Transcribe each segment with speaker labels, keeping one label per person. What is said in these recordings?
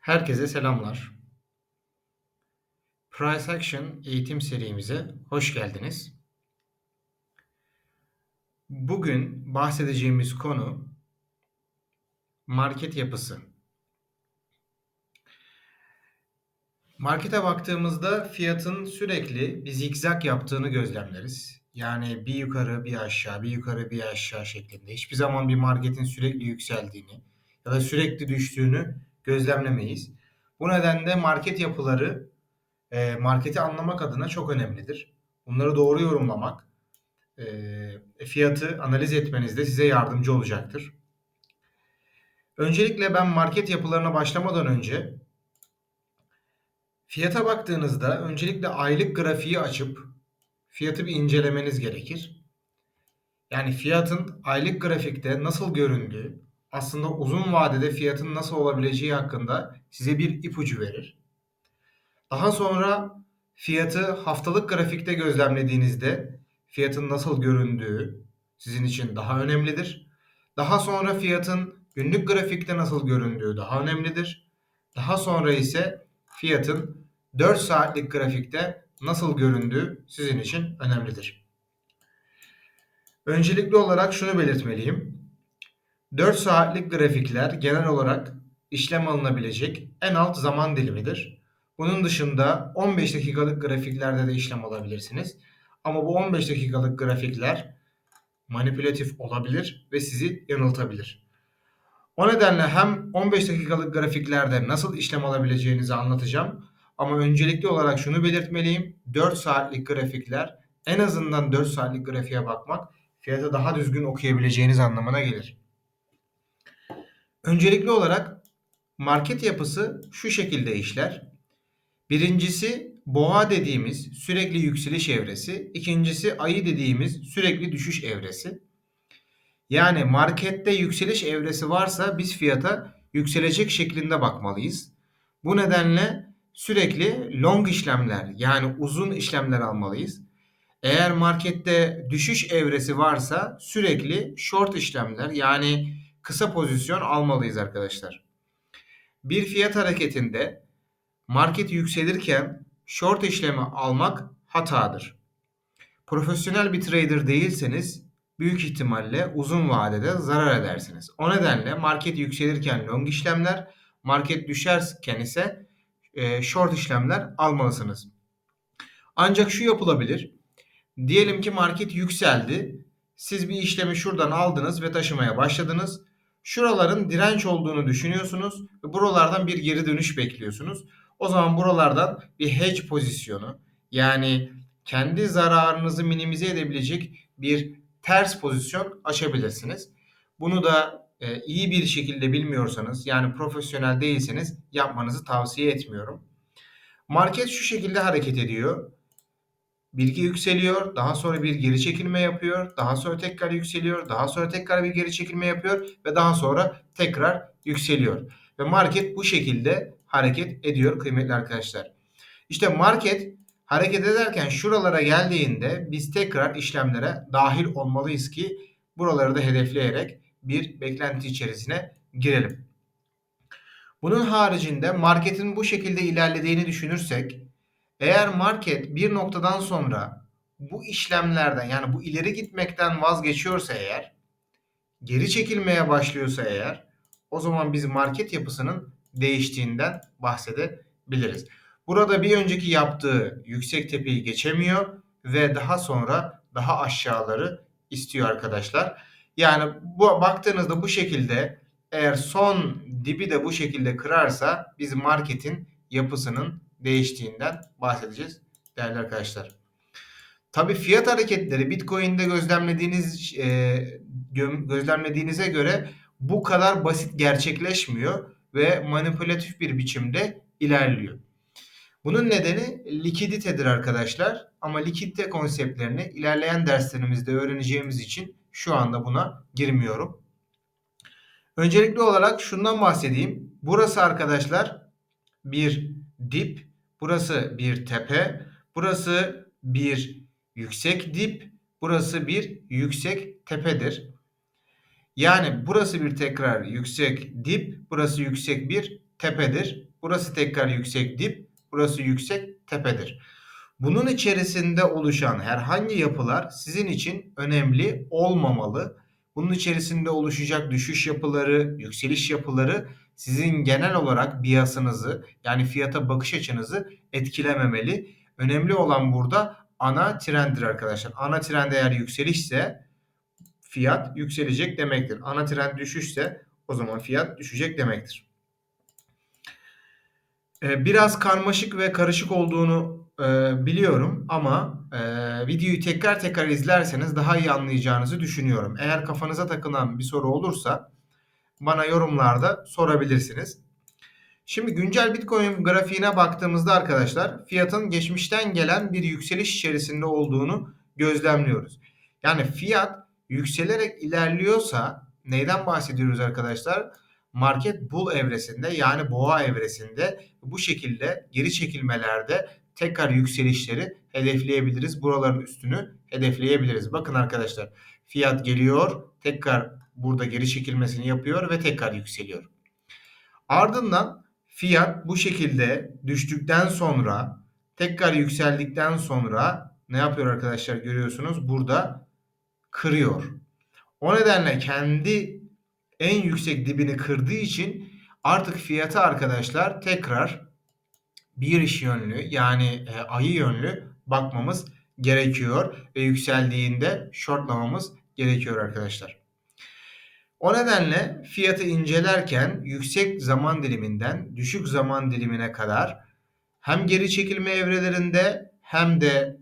Speaker 1: Herkese selamlar. Price Action eğitim serimize hoş geldiniz. Bugün bahsedeceğimiz konu market yapısı. Markete baktığımızda fiyatın sürekli bir zigzag yaptığını gözlemleriz. Yani bir yukarı bir aşağı, bir yukarı bir aşağı şeklinde. Hiçbir zaman bir marketin sürekli yükseldiğini ya da sürekli düştüğünü gözlemlemeyiz. Bu nedenle market yapıları e, marketi anlamak adına çok önemlidir. Bunları doğru yorumlamak, e, fiyatı analiz etmenizde size yardımcı olacaktır. Öncelikle ben market yapılarına başlamadan önce fiyata baktığınızda öncelikle aylık grafiği açıp fiyatı bir incelemeniz gerekir. Yani fiyatın aylık grafikte nasıl göründüğü, aslında uzun vadede fiyatın nasıl olabileceği hakkında size bir ipucu verir. Daha sonra fiyatı haftalık grafikte gözlemlediğinizde fiyatın nasıl göründüğü sizin için daha önemlidir. Daha sonra fiyatın günlük grafikte nasıl göründüğü daha önemlidir. Daha sonra ise fiyatın 4 saatlik grafikte nasıl göründüğü sizin için önemlidir. Öncelikli olarak şunu belirtmeliyim. 4 saatlik grafikler genel olarak işlem alınabilecek en alt zaman dilimidir. Bunun dışında 15 dakikalık grafiklerde de işlem alabilirsiniz. Ama bu 15 dakikalık grafikler manipülatif olabilir ve sizi yanıltabilir. O nedenle hem 15 dakikalık grafiklerde nasıl işlem alabileceğinizi anlatacağım. Ama öncelikli olarak şunu belirtmeliyim. 4 saatlik grafikler en azından 4 saatlik grafiğe bakmak fiyatı daha düzgün okuyabileceğiniz anlamına gelir. Öncelikli olarak market yapısı şu şekilde işler. Birincisi boğa dediğimiz sürekli yükseliş evresi. İkincisi ayı dediğimiz sürekli düşüş evresi. Yani markette yükseliş evresi varsa biz fiyata yükselecek şeklinde bakmalıyız. Bu nedenle sürekli long işlemler yani uzun işlemler almalıyız. Eğer markette düşüş evresi varsa sürekli short işlemler yani kısa pozisyon almalıyız arkadaşlar. Bir fiyat hareketinde market yükselirken short işlemi almak hatadır. Profesyonel bir trader değilseniz büyük ihtimalle uzun vadede zarar edersiniz. O nedenle market yükselirken long işlemler, market düşerken ise e, short işlemler almalısınız. Ancak şu yapılabilir. Diyelim ki market yükseldi. Siz bir işlemi şuradan aldınız ve taşımaya başladınız. Şuraların direnç olduğunu düşünüyorsunuz ve buralardan bir geri dönüş bekliyorsunuz. O zaman buralardan bir hedge pozisyonu yani kendi zararınızı minimize edebilecek bir ters pozisyon açabilirsiniz. Bunu da e, iyi bir şekilde bilmiyorsanız yani profesyonel değilseniz yapmanızı tavsiye etmiyorum. Market şu şekilde hareket ediyor. Bilgi yükseliyor, daha sonra bir geri çekilme yapıyor, daha sonra tekrar yükseliyor, daha sonra tekrar bir geri çekilme yapıyor ve daha sonra tekrar yükseliyor. Ve market bu şekilde hareket ediyor kıymetli arkadaşlar. İşte market hareket ederken şuralara geldiğinde biz tekrar işlemlere dahil olmalıyız ki buraları da hedefleyerek bir beklenti içerisine girelim. Bunun haricinde marketin bu şekilde ilerlediğini düşünürsek eğer market bir noktadan sonra bu işlemlerden yani bu ileri gitmekten vazgeçiyorsa eğer geri çekilmeye başlıyorsa eğer o zaman biz market yapısının değiştiğinden bahsedebiliriz. Burada bir önceki yaptığı yüksek tepeyi geçemiyor ve daha sonra daha aşağıları istiyor arkadaşlar. Yani bu baktığınızda bu şekilde eğer son dibi de bu şekilde kırarsa biz marketin yapısının değiştiğinden bahsedeceğiz değerli arkadaşlar. Tabi fiyat hareketleri Bitcoin'de gözlemlediğiniz e, gözlemlediğinize göre bu kadar basit gerçekleşmiyor ve manipülatif bir biçimde ilerliyor. Bunun nedeni likiditedir arkadaşlar. Ama likidite konseptlerini ilerleyen derslerimizde öğreneceğimiz için şu anda buna girmiyorum. Öncelikli olarak şundan bahsedeyim. Burası arkadaşlar bir dip, burası bir tepe, burası bir yüksek dip, burası bir yüksek tepedir. Yani burası bir tekrar yüksek dip, burası yüksek bir tepedir. Burası tekrar yüksek dip. Burası yüksek tepedir. Bunun içerisinde oluşan herhangi yapılar sizin için önemli olmamalı. Bunun içerisinde oluşacak düşüş yapıları, yükseliş yapıları sizin genel olarak biasınızı yani fiyata bakış açınızı etkilememeli. Önemli olan burada ana trenddir arkadaşlar. Ana trend eğer yükselişse fiyat yükselecek demektir. Ana trend düşüşse o zaman fiyat düşecek demektir. Ee, biraz karmaşık ve karışık olduğunu e, biliyorum ama e, videoyu tekrar tekrar izlerseniz daha iyi anlayacağınızı düşünüyorum. Eğer kafanıza takılan bir soru olursa bana yorumlarda sorabilirsiniz. Şimdi güncel Bitcoin grafiğine baktığımızda arkadaşlar fiyatın geçmişten gelen bir yükseliş içerisinde olduğunu gözlemliyoruz. Yani fiyat yükselerek ilerliyorsa neyden bahsediyoruz arkadaşlar? Market bull evresinde yani boğa evresinde bu şekilde geri çekilmelerde tekrar yükselişleri hedefleyebiliriz. Buraların üstünü hedefleyebiliriz. Bakın arkadaşlar fiyat geliyor tekrar burada geri çekilmesini yapıyor ve tekrar yükseliyor. Ardından fiyat bu şekilde düştükten sonra tekrar yükseldikten sonra ne yapıyor arkadaşlar görüyorsunuz burada kırıyor. O nedenle kendi en yüksek dibini kırdığı için artık fiyatı arkadaşlar tekrar bir iş yönlü yani e, ayı yönlü bakmamız gerekiyor ve yükseldiğinde shortlamamız gerekiyor arkadaşlar. O nedenle fiyatı incelerken yüksek zaman diliminden düşük zaman dilimine kadar hem geri çekilme evrelerinde hem de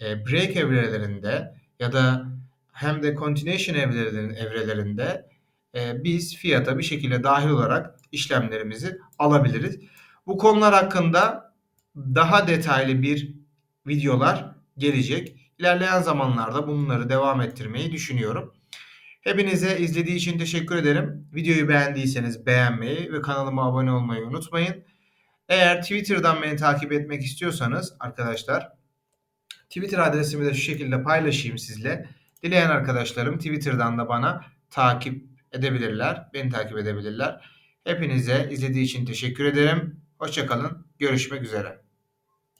Speaker 1: e, break evrelerinde ya da hem de continuation evrelerinde e, biz fiyata bir şekilde dahil olarak işlemlerimizi alabiliriz. Bu konular hakkında daha detaylı bir videolar gelecek. İlerleyen zamanlarda bunları devam ettirmeyi düşünüyorum. Hepinize izlediği için teşekkür ederim. Videoyu beğendiyseniz beğenmeyi ve kanalıma abone olmayı unutmayın. Eğer Twitter'dan beni takip etmek istiyorsanız arkadaşlar Twitter adresimi de şu şekilde paylaşayım sizle. Dileyen arkadaşlarım Twitter'dan da bana takip edebilirler. Beni takip edebilirler. Hepinize izlediği için teşekkür ederim. Hoşçakalın. Görüşmek üzere.